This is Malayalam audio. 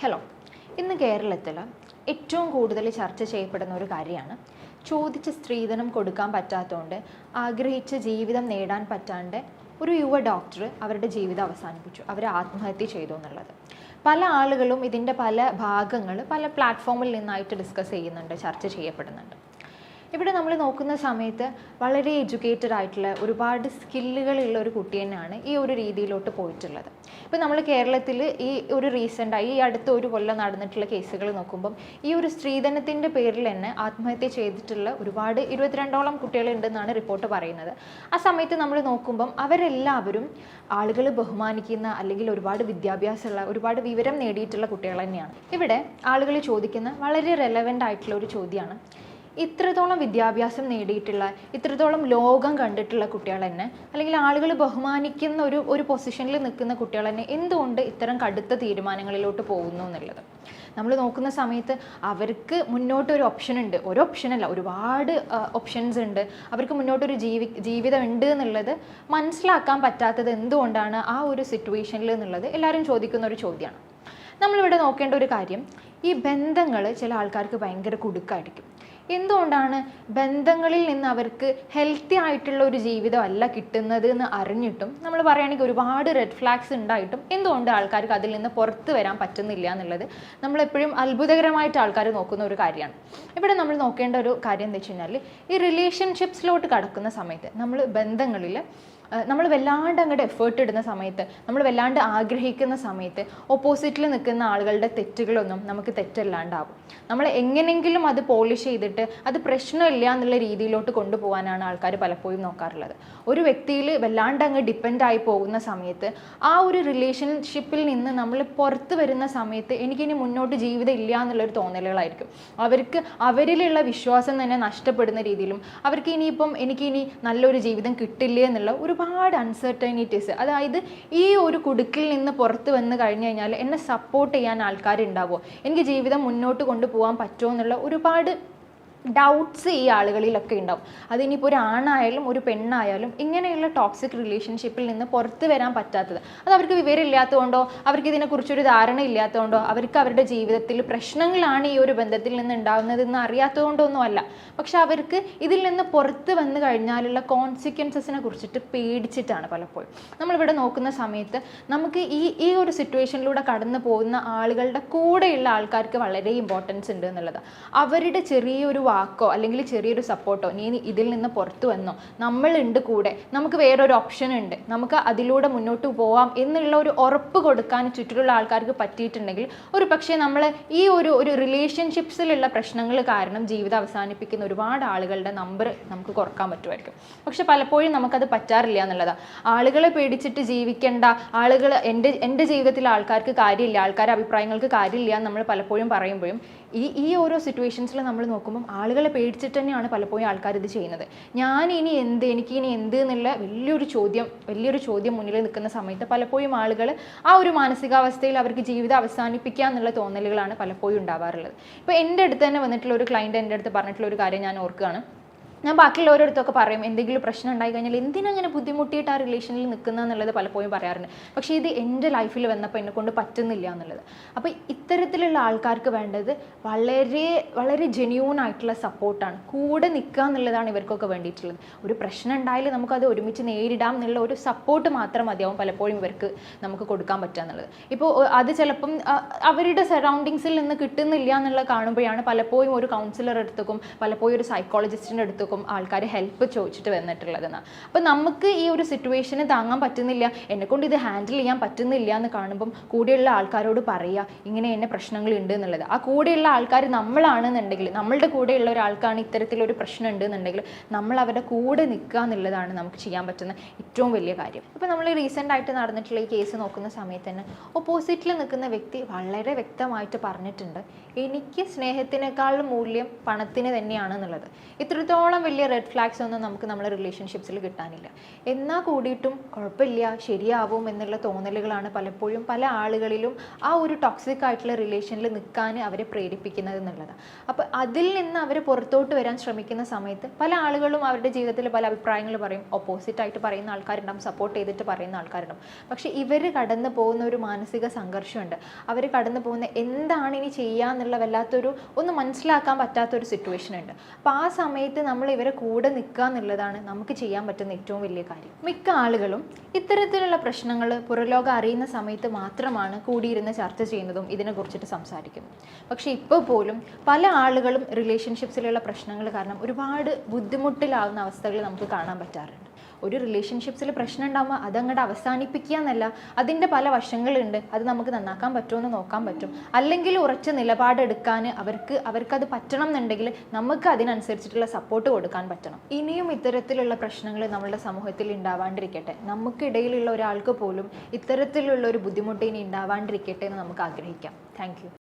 ഹലോ ഇന്ന് കേരളത്തിൽ ഏറ്റവും കൂടുതൽ ചർച്ച ചെയ്യപ്പെടുന്ന ഒരു കാര്യമാണ്. ചോദിച്ച സ്ത്രീധനം കൊടുക്കാൻ പറ്റാത്തതുകൊണ്ട് ആഗ്രഹിച്ച ജീവിതം നേടാൻ പറ്റാണ്ട് ഒരു യുവ ഡോക്ടർ അവരുടെ ജീവിതം അവസാനിപ്പിച്ചു. അവർ ആത്മഹത്യ ചെയ്തു എന്നുള്ളത്. പല ആളുകളും ഇതിന്റെ പല ഭാഗങ്ങൾ പല പ്ലാറ്റ്ഫോമിൽ നിന്നായിട്ട് ഡിസ്കസ് ചെയ്യുന്നുണ്ട് ചർച്ച ചെയ്യപ്പെടുന്നുണ്ട്. ഇവിടെ നമ്മൾ നോക്കുന്ന സമയത്ത് വളരെ എഡ്യൂക്കേറ്റഡ് ആയിട്ടുള്ള ഒരുപാട് സ്കില്ലുകളുള്ള ഒരു കുട്ടി തന്നെയാണ് ഈ ഒരു രീതിയിലോട്ട് പോയിട്ടുള്ളത്. ഇപ്പം നമ്മൾ കേരളത്തിൽ ഈ ഒരു റീസെന്റായി ഈ അടുത്ത ഒരു കൊല്ലം നടന്നിട്ടുള്ള കേസുകൾ നോക്കുമ്പം ഈ ഒരു സ്ത്രീധനത്തിന്റെ പേരിൽ തന്നെ ആത്മഹത്യ ചെയ്തിട്ടുള്ള ഒരുപാട് ഇരുപത്തിരണ്ടോളം കുട്ടികളുണ്ടെന്നാണ് റിപ്പോർട്ട് പറയുന്നത്. ആ സമയത്ത് നമ്മൾ നോക്കുമ്പം അവരെല്ലാവരും ആളുകൾ ബഹുമാനിക്കുന്ന അല്ലെങ്കിൽ ഒരുപാട് വിദ്യാഭ്യാസമുള്ള ഒരുപാട് വിവരം നേടിയിട്ടുള്ള കുട്ടികൾ തന്നെയാണ്. ഇവിടെ ആളുകൾ ചോദിക്കുന്ന വളരെ റെലവന്റ് ആയിട്ടുള്ള ഒരു ചോദ്യമാണ് ഇത്രത്തോളം വിദ്യാഭ്യാസം നേടിയിട്ടുള്ള ഇത്രത്തോളം ലോകം കണ്ടിട്ടുള്ള കുട്ടികൾ തന്നെ അല്ലെങ്കിൽ ആളുകൾ ബഹുമാനിക്കുന്ന ഒരു ഒരു പൊസിഷനിൽ നിൽക്കുന്ന കുട്ടികൾ തന്നെ എന്തുകൊണ്ട് ഇത്തരം കടുത്ത തീരുമാനങ്ങളിലോട്ട് പോകുന്നു എന്നുള്ളത്? നമ്മൾ നോക്കുന്ന സമയത്ത് അവർക്ക് മുന്നോട്ട് ഒരു ഓപ്ഷൻ ഉണ്ട്. ഒരു ഓപ്ഷൻ അല്ല ഒരുപാട് ഓപ്ഷൻസ് ഉണ്ട്. അവർക്ക് മുന്നോട്ടൊരു ജീവി ജീവിതം ഉണ്ട് എന്നുള്ളത് മനസ്സിലാക്കാൻ പറ്റാത്തത് എന്തുകൊണ്ടാണ് ആ ഒരു സിറ്റുവേഷനിൽ എന്നുള്ളത് എല്ലാവരും ചോദിക്കുന്ന ഒരു ചോദ്യമാണ്. നമ്മളിവിടെ നോക്കേണ്ട ഒരു കാര്യം ഈ ബന്ധങ്ങൾ ചില ആൾക്കാർക്ക് ഭയങ്കര കുടുക്കായിരിക്കും. എന്തുകൊണ്ടാണ് ബന്ധങ്ങളിൽ നിന്ന് അവർക്ക് ഹെൽത്തി ആയിട്ടുള്ള ഒരു ജീവിതം അല്ല കിട്ടുന്നത് എന്ന് അറിഞ്ഞിട്ടും നമ്മൾ പറയുകയാണെങ്കിൽ ഒരുപാട് റെഡ് ഫ്ലാഗ്സ് ഉണ്ടായിട്ടും എന്തുകൊണ്ട് ആൾക്കാർക്ക് അതിൽ നിന്ന് പുറത്ത് വരാൻ പറ്റുന്നില്ല എന്നുള്ളത് നമ്മളെപ്പോഴും അത്ഭുതകരമായിട്ട് ആൾക്കാർ നോക്കുന്ന ഒരു കാര്യമാണ്. ഇവിടെ നമ്മൾ നോക്കേണ്ട ഒരു കാര്യം എന്താ വെച്ച് കഴിഞ്ഞാൽ ഈ റിലേഷൻഷിപ്സിലോട്ട് കടക്കുന്ന സമയത്ത് നമ്മൾ ബന്ധങ്ങളിൽ നമ്മൾ വല്ലാണ്ട് അങ്ങോട്ട് എഫേർട്ട് ഇടുന്ന സമയത്ത് നമ്മൾ വല്ലാണ്ട് ആഗ്രഹിക്കുന്ന സമയത്ത് ഓപ്പോസിറ്റിൽ നിൽക്കുന്ന ആളുകളുടെ തെറ്റുകളൊന്നും നമുക്ക് തെറ്റല്ലാണ്ടാവും. നമ്മൾ എങ്ങനെങ്കിലും അത് പോളിഷ് ചെയ്തിട്ട് അത് പ്രശ്നമില്ല എന്നുള്ള രീതിയിലോട്ട് കൊണ്ടുപോകാനാണ് ആൾക്കാർ പലപ്പോഴും നോക്കാറുള്ളത്. ഒരു വ്യക്തിയിൽ വല്ലാണ്ട് അങ്ങ് ഡിപ്പെൻഡ് ആയി പോകുന്ന സമയത്ത് ആ ഒരു റിലേഷൻഷിപ്പിൽ നിന്ന് നമ്മൾ പുറത്ത് വരുന്ന സമയത്ത് എനിക്കിനി മുന്നോട്ട് ജീവിതം ഇല്ല എന്നുള്ളൊരു തോന്നലുകളായിരിക്കും. അവർക്ക് അവരിലുള്ള വിശ്വാസം തന്നെ നഷ്ടപ്പെടുന്ന രീതിയിലും അവർക്ക് ഇനിയിപ്പം എനിക്കിനി നല്ലൊരു ജീവിതം കിട്ടില്ലേ എന്നുള്ള ഒരുപാട് അൺസർട്ടനിറ്റീസ് അതായത് ഈ ഒരു കുടുക്കിൽ നിന്ന് പുറത്ത് വന്ന് കഴിഞ്ഞ് കഴിഞ്ഞാൽ എന്നെ സപ്പോർട്ട് ചെയ്യാൻ ആൾക്കാരുണ്ടാവുമോ എനിക്ക് ജീവിതം മുന്നോട്ട് കൊണ്ടുപോകാൻ പറ്റുമോ എന്നുള്ള ഒരുപാട് ഡൗട്ട്സ് ഈ ആളുകളിലൊക്കെ ഉണ്ടാവും. അതിനിപ്പോൾ ഒരു ആണായാലും ഒരു പെണ്ണായാലും ഇങ്ങനെയുള്ള ടോക്സിക് റിലേഷൻഷിപ്പിൽ നിന്ന് പുറത്ത് വരാൻ പറ്റാത്തത്. അത് അവർക്ക് വിവരമില്ലാത്തതുകൊണ്ടോ അവർക്ക് ഇതിനെക്കുറിച്ചൊരു ധാരണ ഇല്ലാത്തതുകൊണ്ടോ അവർക്ക് അവരുടെ ജീവിതത്തിൽ പ്രശ്നങ്ങളാണ് ഈ ഒരു ബന്ധത്തിൽ നിന്ന് ഉണ്ടാകുന്നതെന്ന് അറിയാത്തതുകൊണ്ടൊന്നും അല്ല പക്ഷെ അവർക്ക് ഇതിൽ നിന്ന് പുറത്ത് വന്നു കഴിഞ്ഞാലുള്ള കോൺസിക്വൻസസിനെ കുറിച്ചിട്ട് പേടിച്ചിട്ടാണ് പലപ്പോഴും. നമ്മളിവിടെ നോക്കുന്ന സമയത്ത് നമുക്ക് ഈ ഈ ഒരു സിറ്റുവേഷനിലൂടെ കടന്നു പോകുന്ന ആളുകളുടെ കൂടെയുള്ള ആൾക്കാർക്ക് വളരെ ഇമ്പോർട്ടൻസ് ഉണ്ട് എന്നുള്ളത്. അവരുടെ ചെറിയൊരു വാക്കോ അല്ലെങ്കിൽ ചെറിയൊരു സപ്പോർട്ടോ നീ ഇതിൽ നിന്ന് പുറത്തു വന്നോ. നമ്മളുണ്ട് കൂടെ. നമുക്ക് വേറൊരു ഓപ്ഷൻ ഉണ്ട്. നമുക്ക് അതിലൂടെ മുന്നോട്ട് പോവാം എന്നുള്ള ഒരു ഉറപ്പ് കൊടുക്കാൻ ചുറ്റിലുള്ള ആൾക്കാർക്ക് പറ്റിയിട്ടുണ്ടെങ്കിൽ ഒരു പക്ഷേ നമ്മൾ ഈ ഒരു ഒരു റിലേഷൻഷിപ്സിലുള്ള പ്രശ്നങ്ങൾ കാരണം ജീവിതം അവസാനിപ്പിക്കുന്ന ഒരുപാട് ആളുകളുടെ നമ്പർ നമുക്ക് കുറയ്ക്കാൻ പറ്റുമായിരിക്കും. പക്ഷെ പലപ്പോഴും നമുക്കത് പറ്റാറില്ല എന്നുള്ളതാണ് ആളുകളെ പേടിച്ചിട്ട് ജീവിക്കേണ്ട ആളുകൾ എന്റെ എന്റെ ജീവിതത്തിൽ ആൾക്കാർക്ക് കാര്യമില്ല ആൾക്കാരുടെ അഭിപ്രായങ്ങൾക്ക് കാര്യമില്ല എന്ന് നമ്മൾ പലപ്പോഴും പറയുമ്പോഴും ഈ ഈ ഓരോ സിറ്റുവേഷൻസിൽ നമ്മൾ നോക്കുമ്പം ആളുകളെ പേടിച്ചിട്ട് തന്നെയാണ് പലപ്പോഴും ആൾക്കാർ ഇത് ചെയ്യുന്നത്. ഞാൻ ഇനി എന്ത് എനിക്ക് ഇനി എന്ത് എന്നുള്ള വലിയൊരു ചോദ്യം വലിയൊരു ചോദ്യം മുന്നിൽ നിൽക്കുന്ന സമയത്ത് പലപ്പോഴും ആളുകൾ ആ ഒരു മാനസികാവസ്ഥയിൽ അവർക്ക് ജീവിതം അവസാനിപ്പിക്കുക എന്നുള്ള തോന്നലുകളാണ് പലപ്പോഴും ഉണ്ടാവാറുള്ളത്. ഇപ്പോൾ എന്റെ അടുത്ത് തന്നെ വന്നിട്ടുള്ള ഒരു ക്ലയന്റ് എന്റെ അടുത്ത് പറഞ്ഞിട്ടുള്ള ഒരു കാര്യം ഞാൻ ഓർക്കുകയാണ്. ഞാൻ ബാക്കിയുള്ളവരടുത്തൊക്കെ പറയും എന്തെങ്കിലും പ്രശ്നം ഉണ്ടായി കഴിഞ്ഞാൽ എന്തിനാ എന്തിനങ്ങനെ ബുദ്ധിമുട്ടിയിട്ട് ആ റിലേഷനിൽ നിൽക്കുന്ന എന്നുള്ളത് പലപ്പോഴും പറയാറുണ്ട്. പക്ഷേ ഇത് എന്റെ ലൈഫിൽ വന്നപ്പോൾ എന്നെ കൊണ്ട് പറ്റുന്നില്ല എന്നുള്ളത്. അപ്പോൾ ഇത്തരത്തിലുള്ള ആൾക്കാർക്ക് വേണ്ടത് വളരെ വളരെ ജെന്യൂൺ ആയിട്ടുള്ള സപ്പോർട്ടാണ് കൂടെ നിൽക്കുക എന്നുള്ളതാണ് ഇവർക്കൊക്കെ വേണ്ടിയിട്ടുള്ളത്. ഒരു പ്രശ്നം ഉണ്ടായാലും നമുക്കത് ഒരുമിച്ച് നേരിടാം എന്നുള്ള ഒരു സപ്പോർട്ട് മാത്രം മതിയാവും പലപ്പോഴും ഇവർക്ക് നമുക്ക് കൊടുക്കാൻ പറ്റുക എന്നുള്ളത്. ഇപ്പോൾ അത് ചിലപ്പം അവരുടെ സറൗണ്ടിങ്സിൽ നിന്ന് കിട്ടുന്നില്ല എന്നുള്ളത് കാണുമ്പോഴാണ് പലപ്പോഴും ഒരു കൗൺസിലർ അടുത്തേക്കും പലപ്പോഴും ഒരു സൈക്കോളജിസ്റ്റിന്റെ അടുത്തേക്കും ആൾക്കാർ ഹെൽപ്പ് ചോദിച്ചിട്ട് വന്നിട്ടുള്ളതെന്ന്. അപ്പോൾ നമുക്ക് ഈ ഒരു സിറ്റുവേഷന് താങ്ങാൻ പറ്റുന്നില്ല. എന്നെക്കൊണ്ട് ഇത് ഹാൻഡിൽ ചെയ്യാൻ പറ്റുന്നില്ല എന്ന് കാണുമ്പം കൂടെയുള്ള ആൾക്കാരോട് പറയുക ഇങ്ങനെ എന്നെ പ്രശ്നങ്ങളുണ്ട് എന്നുള്ളത്. ആ കൂടെയുള്ള ആൾക്കാർ നമ്മളാണെന്നുണ്ടെങ്കിൽ നമ്മളുടെ കൂടെയുള്ള ഒരാൾക്കാണ് ഇത്തരത്തിലൊരു പ്രശ്നം ഉണ്ട് എന്നുണ്ടെങ്കിൽ നമ്മൾ അവരുടെ കൂടെ നിൽക്കുക എന്നുള്ളതാണ് നമുക്ക് ചെയ്യാൻ പറ്റുന്ന ഏറ്റവും വലിയ കാര്യം. ഇപ്പോൾ നമ്മൾ റീസെന്റ് ആയിട്ട് നടന്നിട്ടുള്ള ഈ കേസ് നോക്കുന്ന സമയത്ത് തന്നെ ഓപ്പോസിറ്റിൽ നിൽക്കുന്ന വ്യക്തി വളരെ വ്യക്തമായിട്ട് പറഞ്ഞിട്ടുണ്ട് എനിക്ക് സ്നേഹത്തിനേക്കാൾ മൂല്യം പണത്തിന് തന്നെയാണ് എന്നുള്ളത്. ഇത്രത്തോളം ഇതിനേക്കാളും വലിയ റെഡ് ഫ്ലാഗ്സ് ഒന്നും നമുക്ക് നമ്മുടെ റിലേഷൻഷിപ്സിൽ കിട്ടാനില്ല. എന്നാൽ കൂടിയിട്ടും കുഴപ്പമില്ല ശരിയാവും എന്നുള്ള തോന്നലുകളാണ് പലപ്പോഴും പല ആളുകളിലും ആ ഒരു ടോക്സിക് ആയിട്ടുള്ള റിലേഷനിൽ നിൽക്കാൻ അവരെ പ്രേരിപ്പിക്കുന്നത് എന്നുള്ളത്. അപ്പോൾ അതിൽ നിന്ന് അവർ പുറത്തോട്ട് വരാൻ ശ്രമിക്കുന്ന സമയത്ത് പല ആളുകളും അവരുടെ ജീവിതത്തിൽ പല അഭിപ്രായങ്ങൾ പറയും. ഓപ്പോസിറ്റ് ആയിട്ട് പറയുന്ന ആൾക്കാരുണ്ടാവും സപ്പോർട്ട് ചെയ്തിട്ട് പറയുന്ന ആൾക്കാരുണ്ടാവും. പക്ഷേ ഇവർ കടന്നു പോകുന്ന ഒരു മാനസിക സംഘർഷമുണ്ട്. അവർ കടന്നു പോകുന്ന എന്താണ് ഇനി ചെയ്യുക എന്നുള്ള വല്ലാത്തൊരു ഒന്ന് മനസ്സിലാക്കാൻ പറ്റാത്തൊരു സിറ്റുവേഷൻ ഉണ്ട്. അപ്പോൾ ആ സമയത്ത് നമ്മൾ ഇവരെ കൂടെ നിൽക്കുക എന്നുള്ളതാണ് നമുക്ക് ചെയ്യാൻ പറ്റുന്ന ഏറ്റവും വലിയ കാര്യം. മിക്ക ആളുകളും ഇത്തരത്തിലുള്ള പ്രശ്നങ്ങൾ പുറലോകം അറിയുന്ന സമയത്ത് മാത്രമാണ് കൂടിയിരുന്ന് ചർച്ച ചെയ്യുന്നതും ഇതിനെക്കുറിച്ചിട്ട് സംസാരിക്കുന്നു പക്ഷേ ഇപ്പോൾ പോലും പല ആളുകളും റിലേഷൻഷിപ്സിലുള്ള പ്രശ്നങ്ങൾ കാരണം ഒരുപാട് ബുദ്ധിമുട്ടിലാവുന്ന അവസ്ഥകൾ നമുക്ക് കാണാൻ പറ്റാറുണ്ട്. ഒരു റിലേഷൻഷിപ്സിൽ പ്രശ്നം ഉണ്ടാകുമ്പോൾ അതങ്ങോട്ട് അവസാനിപ്പിക്കുക എന്നല്ല അതിന്റെ പല വശങ്ങളുണ്ട്. അത് നമുക്ക് നന്നാക്കാൻ പറ്റുമെന്ന് നോക്കാൻ പറ്റും. അല്ലെങ്കിൽ ഉറച്ച നിലപാടെടുക്കാൻ അവർക്ക് അവർക്കത് പറ്റണം എന്നുണ്ടെങ്കിൽ നമുക്ക് അതിനനുസരിച്ചിട്ടുള്ള സപ്പോർട്ട് കൊടുക്കാൻ പറ്റണം. ഇനിയും ഇത്തരത്തിലുള്ള പ്രശ്നങ്ങൾ നമ്മുടെ സമൂഹത്തിൽ ഉണ്ടാവാണ്ടിരിക്കട്ടെ നമുക്കിടയിലുള്ള ഒരാൾക്ക് പോലും ഇത്തരത്തിലുള്ള ഒരു ബുദ്ധിമുട്ട് ഇനി ഉണ്ടാവാണ്ടിരിക്കട്ടെ എന്ന് നമുക്ക് ആഗ്രഹിക്കാം. താങ്ക്